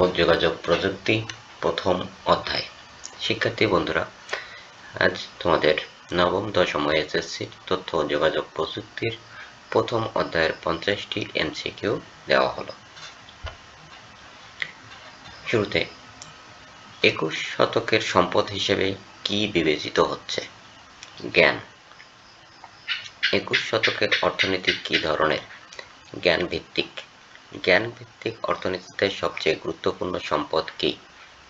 ও যোগাযোগ প্রযুক্তি প্রথম অধ্যায়। শিক্ষার্থী বন্ধুরা, আজ তোমাদের নবম, দশম এসএসসি তথ্য যোগাযোগ প্রযুক্তির প্রথম অধ্যায়ের পঞ্চাশটি এমসিকিউ দেওয়া হলো। শুরুতে, একুশ শতকের সম্পদ হিসেবে কি বিবেচিত হচ্ছে? জ্ঞান। একুশ শতকের অর্থনীতি কি ধরনের? জ্ঞান ভিত্তিক জ্ঞান ভিত্তিক অর্থনীতিতে সবচেয়ে গুরুত্বপূর্ণ সম্পদ কি?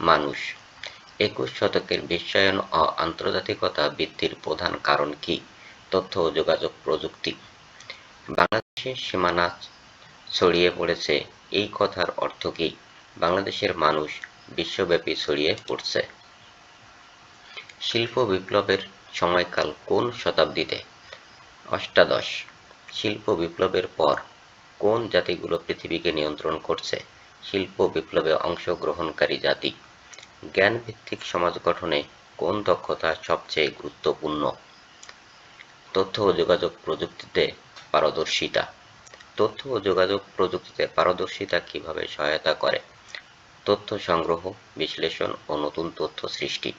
মানুষ। একুশ শতকের বিশ্বায়ন ও আন্তর্জাতিকতা বৃদ্ধির প্রধান কারণ কি? তথ্য ও যোগাযোগ প্রযুক্তি। বাংলাদেশের সীমানা ছড়িয়ে পড়েছে। এই কথার অর্থ কি? বাংলাদেশের মানুষ বিশ্বব্যাপী ছড়িয়ে পড়ছে। শিল্প বিপ্লবের সময়কাল কোন শতাব্দীতে? অষ্টাদশ। শিল্প বিপ্লবের পর কোন জাতিগুলো পৃথিবীকে নিয়ন্ত্রণ করছে? শিল্প বিপ্লবে অংশগ্রহণকারী জাতি। জ্ঞান ভিত্তিক সমাজ গঠনে কোন দক্ষতা সবচেয়ে গুরুত্বপূর্ণ? তথ্য ও যোগাযোগ প্রযুক্তিতে পারদর্শিতা। তথ্য ও যোগাযোগ প্রযুক্তিতে পারদর্শিতা কীভাবে সহায়তা করে? তথ্য সংগ্রহ, বিশ্লেষণ ও নতুন তথ্য সৃষ্টি।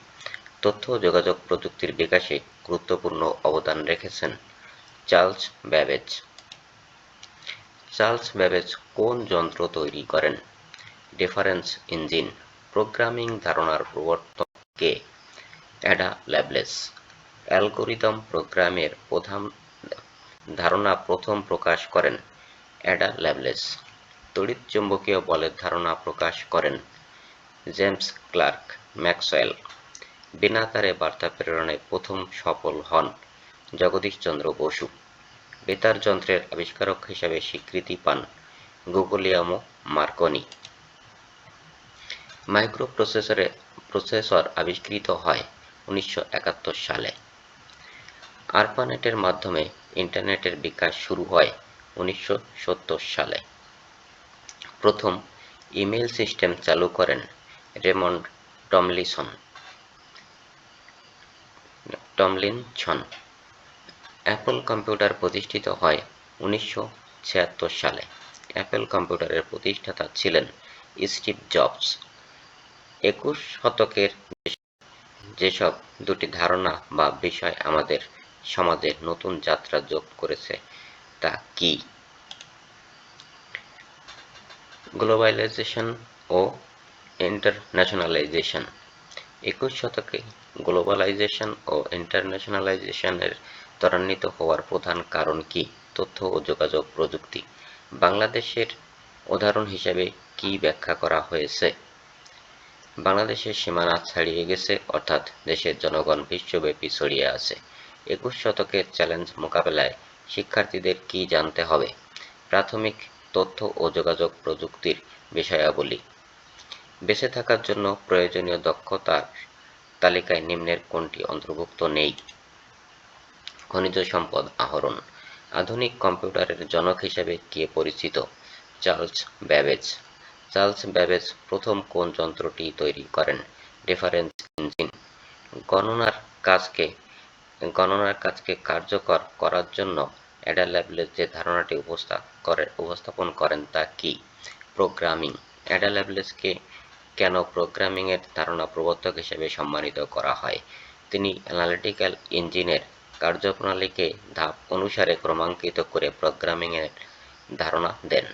তথ্য ও যোগাযোগ প্রযুক্তির বিকাশে গুরুত্বপূর্ণ অবদান রেখেছেন চার্লস ব্যাবেজ। চার্লস ব্যাবেজ কোন যন্ত্র তৈরি করেন? ডিফারেন্স ইঞ্জিন, প্রোগ্রামিং ধারণার প্রবর্তক কে অ্যাডা ল্যাবলেস। অ্যালগোরিদম প্রোগ্রামের প্রধান ধারণা প্রথম প্রকাশ করেন অ্যাডা ল্যাবলেস। তড়িৎ চুম্বকীয় বলের ধারণা প্রকাশ করেন জেমস ক্লার্ক ম্যাক্সওয়েল। বিনা তারে বার্তা প্রেরণে প্রথম সফল হন জগদীশচন্দ্র বসু। বেতার যন্ত্রের আবিষ্কারক হিসাবে স্বীকৃতি পান গুগলিয়ামো মার্কনি। মাইক্রো মাইক্রোপ্রসেসরে প্রসেসর আবিষ্কৃত হয় উনিশশো একাত্তর সালে। আরপানেটের মাধ্যমে ইন্টারনেটের বিকাশ শুরু হয় উনিশশো সত্তর সালে। প্রথম ইমেল সিস্টেম চালু করেন Raymond Tomlinson. Tomlinson Apple computer প্রতিষ্ঠিত হয় উনিশশো ছিয়াত্তর সালে। অ্যাপল কম্পিউটারের প্রতিষ্ঠাতা ছিলেন স্টিভ জবস একুশ শতকের যেসব দুটি ধারণা বা বিষয় আমাদের সমাজে নতুন যাত্রা যোগ করেছে, তা কি? গ্লোবালাইজেশন ও ইন্টারন্যাশনালাইজেশন একুশ শতকে গ্লোবালাইজেশন ও ইন্টারন্যাশনালাইজেশনের ত্বরান্বিত হওয়ার প্রধান কারণ কি? তথ্য ও যোগাযোগ প্রযুক্তি। বাংলাদেশের উদাহরণ হিসেবে কি ব্যাখ্যা করা হয়েছে? বাংলাদেশের সীমানা ছাড়িয়ে গেছে, অর্থাৎ দেশের জনগণ বিশ্বব্যাপী ছড়িয়ে আছে। একুশ শতকের চ্যালেঞ্জ মোকাবেলায় শিক্ষার্থীদের কি জানতে হবে? প্রাথমিক তথ্য ও যোগাযোগ প্রযুক্তির বিষয়াবলী। বেঁচে থাকার জন্য প্রয়োজনীয় দক্ষতার তালিকায় নিম্নের কোনটি অন্তর্ভুক্ত নেই? খনিজ সম্পদ আহরণ। আধুনিক কম্পিউটারের জনক হিসেবে কে পরিচিত? Charles Babbage. চার্লস ব্যাবেজ প্রথম কোন যন্ত্রটি তৈরি করেন? Difference engine. গণনার কাজকে গণনার কাজকে কার্যকর করার জন্য অ্যাডা ল্যাবলেস যে ধারণাটি করে, উপস্থাপন করেন তা কি? প্রোগ্রামিং। অ্যাডা ল্যাবলেসকে কেন প্রোগ্রামিংয়ের ধারণা প্রবর্তক হিসেবে সম্মানিত করা হয়? তিনি অ্যানালিটিক্যাল ইঞ্জিনের কার্যপ্রণালীকে ধাপ অনুসারে ক্রমাঙ্কিত করে প্রোগ্রামিংয়ের ধারণা দেন।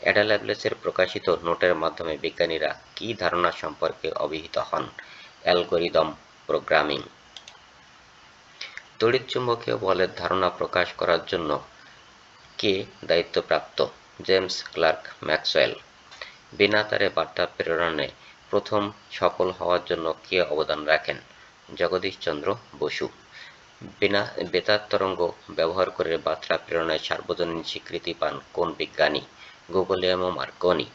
অ্যাডা ল্যাবলেসের প্রকাশিত নোটের মাধ্যমে বিজ্ঞানীরা কী ধারণা সম্পর্কে অবহিত হন? Algorithm programming. তড়িৎচুম্বকীয় বলের ধারণা প্রকাশ করার জন্য কে দায়িত্বপ্রাপ্ত? James clerk Maxwell. বিনা তারে বার্তা প্রেরণে প্রথম সফল হওয়ার জন্য কে অবদান রাখেন? জগদীশচন্দ্র বসু। বিনা বেতার তরঙ্গ ব্যবহার করে বার্তা প্রেরণায় সার্বজনীন স্বীকৃতি পান কোন বিজ্ঞানী? গুগলিয়ামো মার্কনি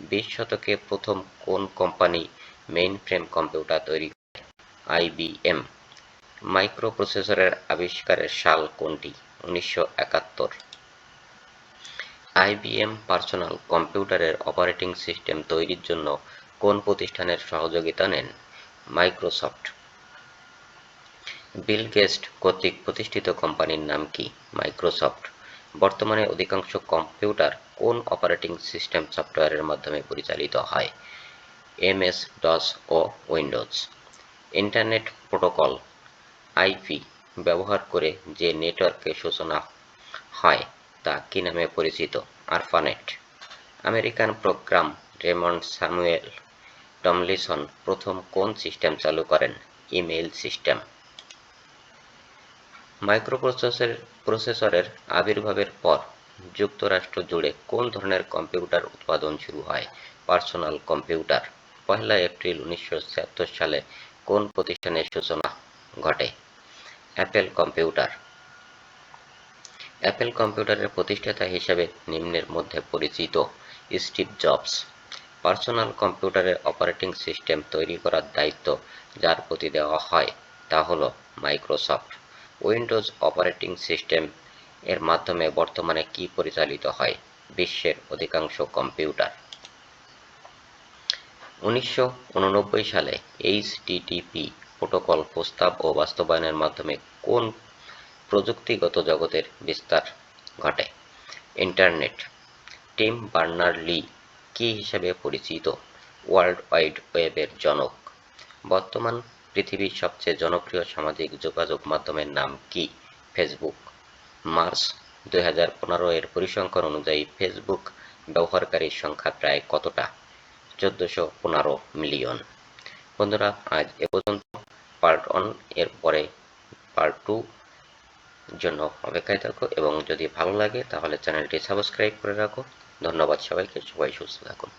বিশ শতকে প্রথম কোন কোম্পানি মেইন ফ্রেম কম্পিউটার তৈরি করে? আইবিএম। মাইক্রোপ্রসেসরের আবিষ্কারের সাল কোনটি? উনিশশো একাত্তর। আইবিএম পার্সোনাল কম্পিউটারের অপারেটিং সিস্টেম তৈরির জন্য কোন প্রতিষ্ঠানের সহযোগিতা নেন? মাইক্রোসফট। বিল গেস্ট কর্তৃক প্রতিষ্ঠিত কোম্পানির নাম কি? মাইক্রোসফট। বর্তমানে অধিকাংশ কম্পিউটার কোন অপারেটিং সিস্টেম সফটওয়্যারের মাধ্যমে পরিচালিত হয়? এমএস ডস ও উইন্ডোজ। ইন্টারনেট প্রোটোকল আইপি ব্যবহার করে যে নেটওয়ার্কে সূচনা হয় তা কি নামে পরিচিত? ARPANET. American program Raymond Samuel Tomlinson প্রথম কোন সিস্টেম চালু করেন? Email system. মাইক্রোপ্রসেসর প্রসেসরের আবির্ভাবের পর যুক্তরাষ্ট্র জুড়ে কোন ধরনের কম্পিউটার উৎপাদন শুরু হয়? Personal computer. পয়লা এপ্রিল উনিশশো ছিয়াত্তর সালে কোন প্রতিষ্ঠানের সূচনা ঘটে? Apple computer. অ্যাপেল কম্পিউটারের প্রতিষ্ঠাতা হিসেবে নিম্নের মধ্যে পরিচিত স্টিভ জবস। পার্সোনাল কম্পিউটারের অপারেটিং সিস্টেম তৈরি করার দায়িত্ব যার প্রতি দেওয়া হয় তা হল মাইক্রোসফট। উইন্ডোজ অপারেটিং সিস্টেম এর মাধ্যমে বর্তমানে কি পরিচালিত হয়? বিশ্বের অধিকাংশ কম্পিউটার। উনিশশো উননব্বই সালে এইচটিটিপি প্রোটোকল প্রস্তাব ও বাস্তবায়নের মাধ্যমে কোন প্রযুক্তিগত জগতের বিস্তার ঘটে? ইন্টারনেট। টিম বার্নার লি কি হিসেবে পরিচিত? ওয়ার্ল্ড ওয়াইড ওয়েবের জনক। বর্তমান পৃথিবীর সবচেয়ে জনপ্রিয় সামাজিক যোগাযোগ মাধ্যমের নাম কি? ফেসবুক মার্চ দু হাজার পনেরো এর পরিসংখ্যান অনুযায়ী ফেসবুক ব্যবহারকারীর সংখ্যা প্রায় কতটা? চোদ্দশো পনেরো মিলিয়ন। বন্ধুরা, আজ এ পর্যন্ত পার্ট ওয়ানের পরে পার্ট টু জন্য অপেক্ষায় থাকো এবং যদি ভালো লাগে তাহলে চ্যানেলটি সাবস্ক্রাইব করে রাখো। ধন্যবাদ সবাইকে। সবাই সুস্থ থাকুন।